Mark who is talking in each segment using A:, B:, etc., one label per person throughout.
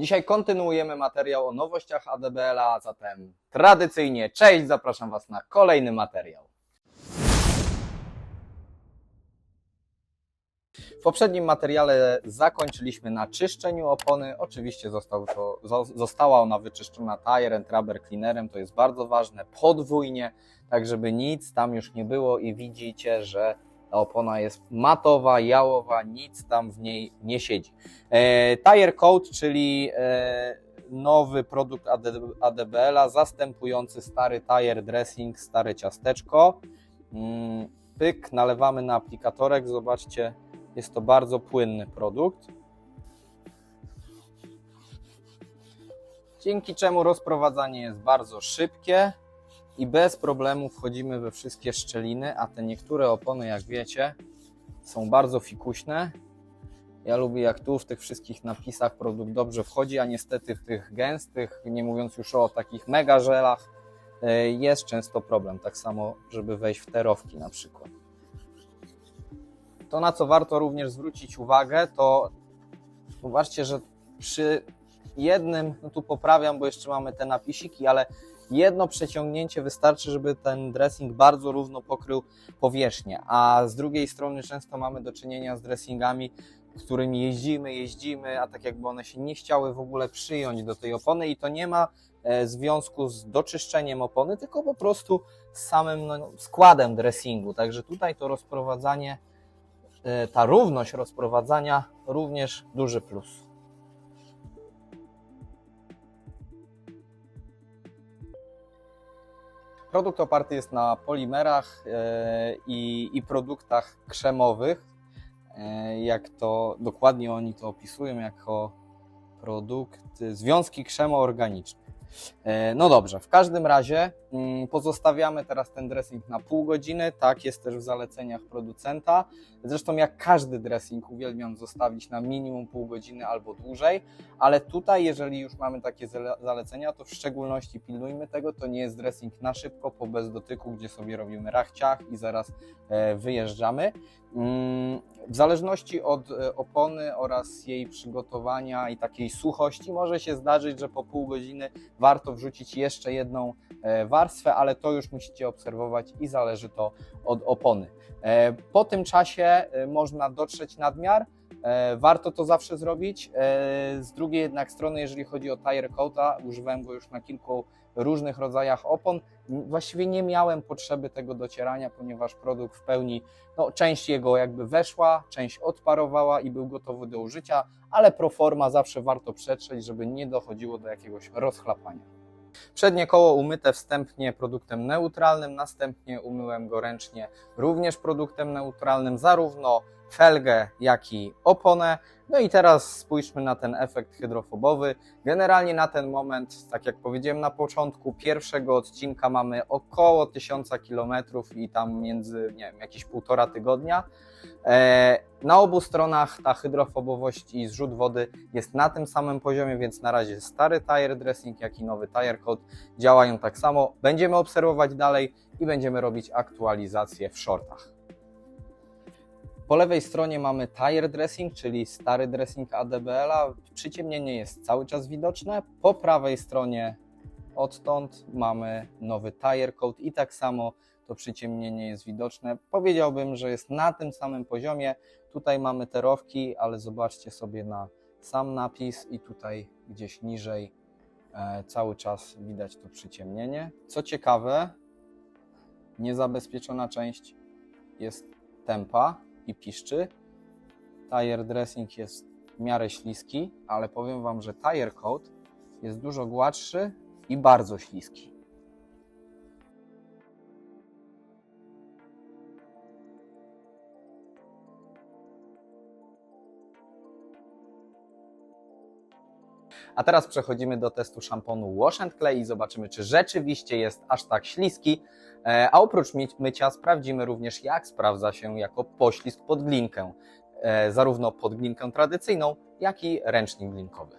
A: Dzisiaj kontynuujemy materiał o nowościach ADBL-a, zatem tradycyjnie cześć, zapraszam Was na kolejny materiał. W poprzednim materiale zakończyliśmy na czyszczeniu opony. Oczywiście został to, zo- została ona wyczyszczona tire and rubber cleanerem, to jest bardzo ważne, podwójnie, tak żeby nic tam już nie było i widzicie, że ta opona jest matowa, jałowa, nic tam w niej nie siedzi. E, Tire Coat, czyli e, nowy produkt AD, ADBL-a, zastępujący stary tire dressing, stare ciasteczko. Mm, Pyk, nalewamy na aplikatorek, zobaczcie, jest to bardzo płynny produkt. Dzięki czemu rozprowadzanie jest bardzo szybkie i bez problemu wchodzimy we wszystkie szczeliny, a te niektóre opony, jak wiecie, są bardzo fikuśne. Ja lubię jak tu w tych wszystkich napisach produkt dobrze wchodzi, a niestety w tych gęstych, nie mówiąc już o takich mega żelach, y, jest często problem. Tak samo, żeby wejść w terowki na przykład. To, na co warto również zwrócić uwagę, to zobaczcie, że przy jednym, no tu poprawiam, bo jeszcze mamy te napisiki, ale jedno przeciągnięcie wystarczy, żeby ten dressing bardzo równo pokrył powierzchnię, a z drugiej strony często mamy do czynienia z dressingami, którymi jeździmy, jeździmy, a tak jakby one się nie chciały w ogóle przyjąć do tej opony i to nie ma e, związku z doczyszczeniem opony, tylko po prostu z samym no, składem dressingu. Także tutaj to rozprowadzanie, e, ta równość rozprowadzania również duży plus. Produkt oparty jest na polimerach e, i, i produktach krzemowych, e, jak to dokładnie oni to opisują jako produkty, związki krzemoorganiczne. E, No dobrze, w każdym razie pozostawiamy teraz ten dressing na pół godziny, tak jest też w zaleceniach producenta. Zresztą jak każdy dressing uwielbiam zostawić na minimum pół godziny albo dłużej, ale tutaj jeżeli już mamy takie zale- zalecenia, to w szczególności pilnujmy tego, to nie jest dressing na szybko, po bez dotyku, gdzie sobie robimy rachciach i zaraz e, wyjeżdżamy. Mm, W zależności od e, opony oraz jej przygotowania i takiej suchości może się zdarzyć, że po pół godziny warto wrzucić jeszcze jedną e, warstwę, ale to już musicie obserwować i zależy to od opony. E, Po tym czasie e, można dotrzeć nadmiar. E, Warto to zawsze zrobić. Z drugiej jednak strony, jeżeli chodzi o tire coata, używałem go już na kilku różnych rodzajach opon. Właściwie nie miałem potrzeby tego docierania, ponieważ produkt w pełni, no, część jego jakby weszła, część odparowała i był gotowy do użycia, ale pro forma zawsze warto przetrzeć, żeby nie dochodziło do jakiegoś rozchlapania. Przednie koło umyte wstępnie produktem neutralnym, następnie umyłem go ręcznie również produktem neutralnym, zarówno felgę, jak i oponę. No i teraz spójrzmy na ten efekt hydrofobowy. Generalnie na ten moment, tak jak powiedziałem na początku pierwszego odcinka, mamy około 1000 km i tam między, nie wiem, jakieś półtora tygodnia. E, Na obu stronach ta hydrofobowość i zrzut wody jest na tym samym poziomie, więc na razie stary tire dressing, jak i nowy tire coat działają tak samo. Będziemy obserwować dalej i będziemy robić aktualizacje w shortach. Po lewej stronie mamy tire dressing, czyli stary dressing ADBL-a. Przyciemnienie jest cały czas widoczne. Po prawej stronie odtąd mamy nowy tire coat i tak samo to przyciemnienie jest widoczne. Powiedziałbym, że jest na tym samym poziomie. Tutaj mamy terowki, ale zobaczcie sobie na sam napis i tutaj gdzieś niżej e, cały czas widać to przyciemnienie. Co ciekawe, niezabezpieczona część jest tempa i piszczy. Tire dressing jest w miarę śliski, ale powiem Wam, że tire coat jest dużo gładszy i bardzo śliski. A teraz przechodzimy do testu szamponu Wash and Clay i zobaczymy, czy rzeczywiście jest aż tak śliski. E, A oprócz my- mycia sprawdzimy również, jak sprawdza się jako poślizg pod glinkę, e, zarówno pod glinkę tradycyjną, jak i ręcznik glinkowy.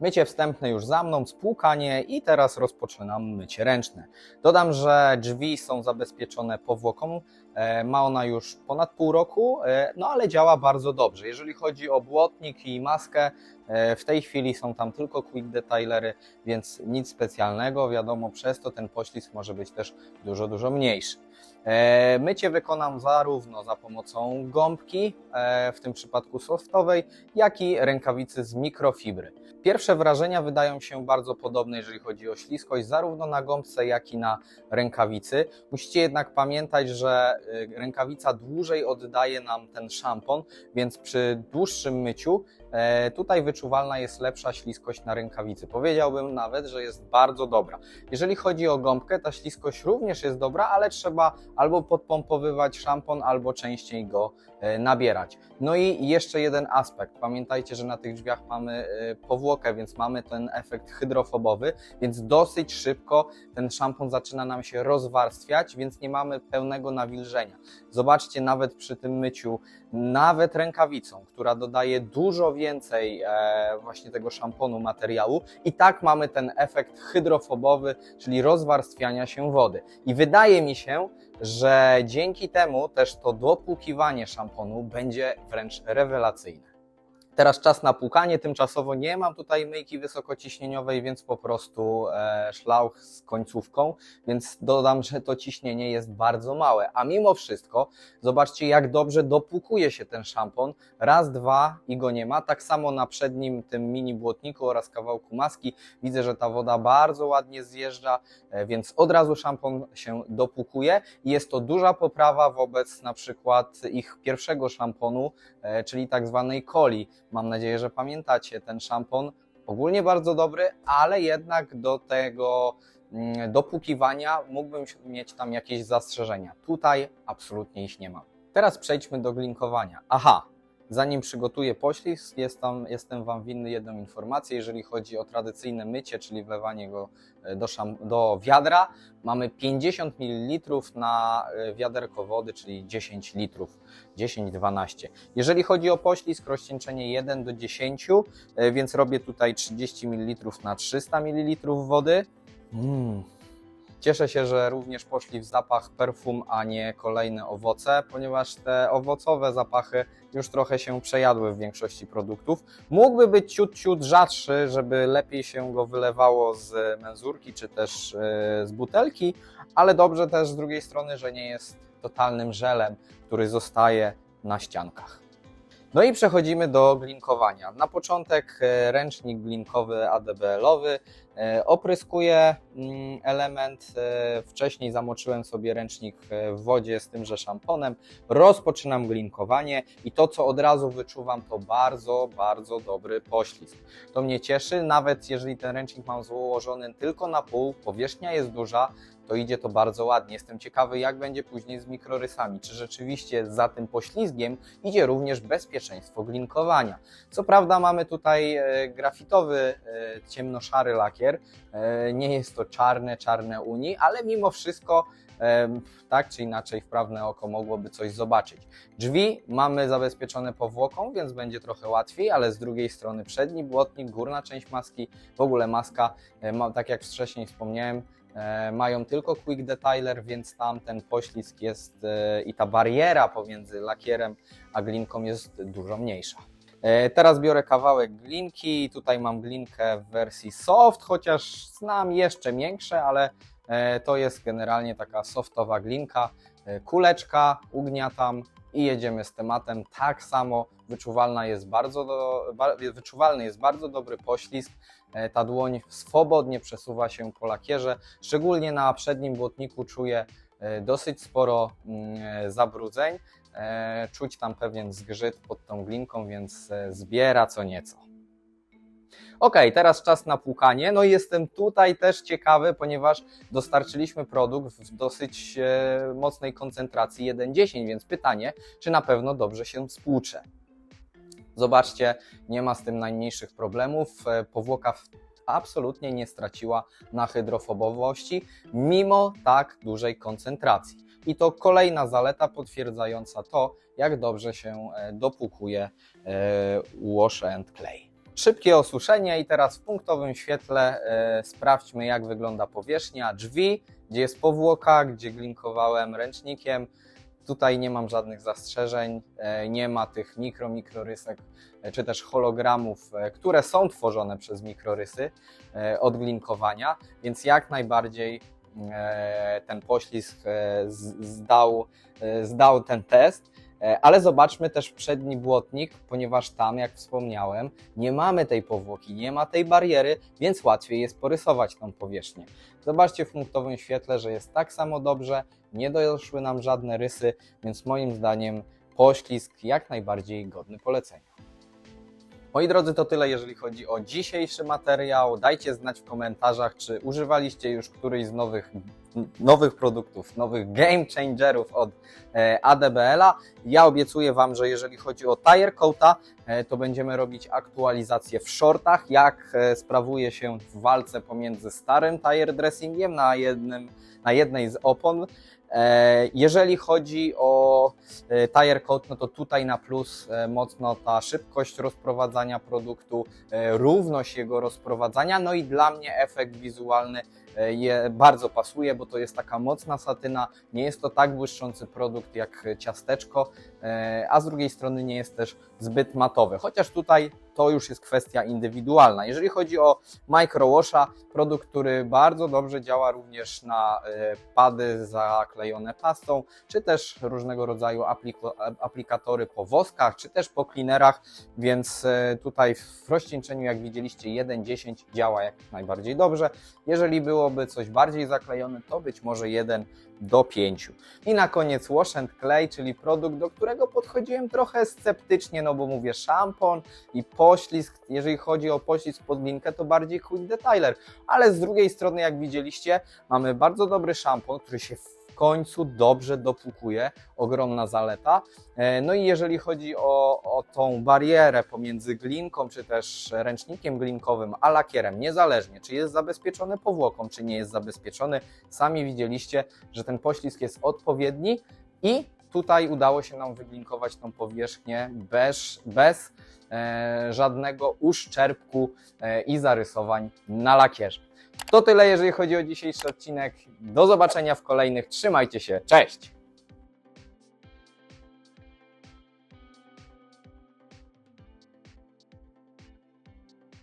A: Mycie wstępne już za mną, spłukanie i teraz rozpoczynam mycie ręczne. Dodam, że drzwi są zabezpieczone powłoką Ma ona już ponad pół roku, e, no ale działa bardzo dobrze. Jeżeli chodzi o błotnik i maskę, e, w tej chwili są tam tylko quick detailery, więc nic specjalnego. Wiadomo, przez to ten poślizg może być też dużo, dużo mniejszy. E, Mycie wykonam zarówno za pomocą gąbki, e, w tym przypadku softowej, jak i rękawicy z mikrofibry. Pierwsze wrażenia wydają się bardzo podobne, jeżeli chodzi o śliskość, zarówno na gąbce, jak i na rękawicy. Musicie jednak pamiętać, że rękawica dłużej oddaje nam ten szampon, więc przy dłuższym myciu e, tutaj wyczuwalna jest lepsza śliskość na rękawicy. Powiedziałbym nawet, że jest bardzo dobra. Jeżeli chodzi o gąbkę, ta śliskość również jest dobra, ale trzeba albo podpompowywać szampon, albo częściej go e, nabierać. No i jeszcze jeden aspekt. Pamiętajcie, że na tych drzwiach mamy e, powłokę, więc mamy ten efekt hydrofobowy, więc dosyć szybko ten szampon zaczyna nam się rozwarstwiać, więc nie mamy pełnego nawilżenia. Zobaczcie, nawet przy tym myciu, nawet rękawicą, która dodaje dużo więcej e, właśnie tego szamponu materiału, i tak mamy ten efekt hydrofobowy, czyli rozwarstwiania się wody. I wydaje mi się, że dzięki temu też to dopłukiwanie szamponu będzie wręcz rewelacyjne. Teraz czas na płukanie. Tymczasowo nie mam tutaj myjki wysokociśnieniowej, więc po prostu e, szlauch z końcówką, więc dodam, że to ciśnienie jest bardzo małe. A mimo wszystko, zobaczcie, jak dobrze dopłukuje się ten szampon. Raz, dwa i go nie ma. Tak samo na przednim tym mini błotniku oraz kawałku maski widzę, że ta woda bardzo ładnie zjeżdża, e, więc od razu szampon się dopłukuje i jest to duża poprawa wobec na przykład ich pierwszego szamponu, e, czyli tak zwanej coli. Mam nadzieję, że pamiętacie ten szampon. Ogólnie bardzo dobry, ale jednak do tego mm, dopłukiwania mógłbym mieć tam jakieś zastrzeżenia. Tutaj absolutnie ich nie mam. Teraz przejdźmy do glinkowania. Aha, zanim przygotuję poślizg, jest tam, jestem Wam winny jedną informację. Jeżeli chodzi o tradycyjne mycie, czyli wlewanie go e, do, do wiadra, mamy 50 ml na e, wiaderko wody, czyli 10 litrów, 10-12. Jeżeli chodzi o poślizg, rozcieńczenie 1 do 10, e, więc robię tutaj 30 ml na 300 ml wody. Mm. Cieszę się, że również poszli w zapach perfum, a nie kolejne owoce, ponieważ te owocowe zapachy już trochę się przejadły w większości produktów. Mógłby być ciut, ciut rzadszy, żeby lepiej się go wylewało z menzurki czy też e, z butelki, ale dobrze też z drugiej strony, że nie jest totalnym żelem, który zostaje na ściankach. No i przechodzimy do glinkowania. Na początek e, ręcznik glinkowy ADBL-owy. E, Opryskuję mm, element. e, Wcześniej zamoczyłem sobie ręcznik w wodzie z tymże szamponem. Rozpoczynam glinkowanie i to, co od razu wyczuwam, to bardzo, bardzo dobry poślizg. To mnie cieszy, nawet jeżeli ten ręcznik mam złożony tylko na pół, powierzchnia jest duża, to idzie to bardzo ładnie. Jestem ciekawy, jak będzie później z mikrorysami. Czy rzeczywiście za tym poślizgiem idzie również bezpieczeństwo glinkowania. Co prawda mamy tutaj e, grafitowy, e, ciemnoszary lakier. E, Nie jest to czarne, czarne uni, ale mimo wszystko tak czy inaczej wprawne oko mogłoby coś zobaczyć. Drzwi mamy zabezpieczone powłoką, więc będzie trochę łatwiej, ale z drugiej strony przedni błotnik, górna część maski, w ogóle maska, ma, tak jak wcześniej wspomniałem, mają tylko quick detailer, więc tam ten poślizg jest e, i ta bariera pomiędzy lakierem a glinką jest dużo mniejsza. E, Teraz biorę kawałek glinki. Tutaj mam glinkę w wersji soft, chociaż znam jeszcze większe, ale e, to jest generalnie taka softowa glinka. E, Kuleczka, ugniatam i jedziemy z tematem. Tak samo wyczuwalna jest bardzo do, wyczuwalny jest bardzo dobry poślizg. E, Ta dłoń swobodnie przesuwa się po lakierze. Szczególnie na przednim błotniku czuję e, dosyć sporo mm, e, zabrudzeń. Czuć tam pewien zgrzyt pod tą glinką, więc zbiera co nieco. Ok, teraz czas na płukanie. No i jestem tutaj też ciekawy, ponieważ dostarczyliśmy produkt w dosyć mocnej koncentracji 1,10, więc pytanie, czy na pewno dobrze się spłucze. Zobaczcie, nie ma z tym najmniejszych problemów. E, Powłoka absolutnie nie straciła na hydrofobowości, mimo tak dużej koncentracji. I to kolejna zaleta potwierdzająca to, jak dobrze się e, dopłukuje e, wash and clay. Szybkie osuszenie i teraz w punktowym świetle sprawdźmy jak wygląda powierzchnia drzwi, gdzie jest powłoka, gdzie glinkowałem ręcznikiem. Tutaj nie mam żadnych zastrzeżeń, e, nie ma tych mikro, mikrorysek e, czy też hologramów, e, które są tworzone przez mikrorysy e, od glinkowania, więc jak najbardziej ten poślizg zdał, zdał ten test. E, Ale zobaczmy też przedni błotnik, ponieważ tam, jak wspomniałem, nie mamy tej powłoki, nie ma tej bariery, więc łatwiej jest porysować tą powierzchnię. Zobaczcie w punktowym świetle, że jest tak samo dobrze, nie doszły nam żadne rysy, więc moim zdaniem poślizg jak najbardziej godny polecenia. Moi drodzy, to tyle, jeżeli chodzi o dzisiejszy materiał. Dajcie znać w komentarzach, czy używaliście już któryś z nowych, nowych produktów, nowych game changerów od e, ADBL-a. Ja obiecuję Wam, że jeżeli chodzi o tire coata, e, to będziemy robić aktualizację w shortach, jak e, sprawuje się w walce pomiędzy starym tire dressingiem na, jednym, na jednej z opon. E, Jeżeli chodzi o e, tire coat, no to tutaj na plus e, mocno ta szybkość rozprowadzania produktu, równość jego rozprowadzania, no i dla mnie efekt wizualny je bardzo pasuje, bo to jest taka mocna satyna, nie jest to tak błyszczący produkt jak ciasteczko, e, a z drugiej strony nie jest też zbyt matowy, chociaż tutaj to już jest kwestia indywidualna. Jeżeli chodzi o Microwasha, produkt, który bardzo dobrze działa również na e, pady zaklejone pastą, czy też różnego rodzaju aplikatory po woskach, czy też po cleanerach, więc e, tutaj w rozcieńczeniu, jak widzieliście, 1.10 działa jak najbardziej dobrze. Jeżeli byłoby coś bardziej zaklejone, to być może 1 do 5. I na koniec Wash and Clay, czyli produkt, do którego podchodziłem trochę sceptycznie, no bo mówię szampon i poślizg, jeżeli chodzi o poślizg pod linkę, to bardziej quick detailer, ale z drugiej strony, jak widzieliście, mamy bardzo dobry szampon, który się końcu dobrze dopłukuje, ogromna zaleta. E, No i jeżeli chodzi o, o tą barierę pomiędzy glinką, czy też ręcznikiem glinkowym, a lakierem, niezależnie czy jest zabezpieczony powłoką, czy nie jest zabezpieczony, sami widzieliście, że ten poślizg jest odpowiedni i tutaj udało się nam wyglinkować tą powierzchnię bez, bez e, żadnego uszczerbku e, i zarysowań na lakierze. To tyle, jeżeli chodzi o dzisiejszy odcinek. Do zobaczenia w kolejnych. Trzymajcie się. Cześć!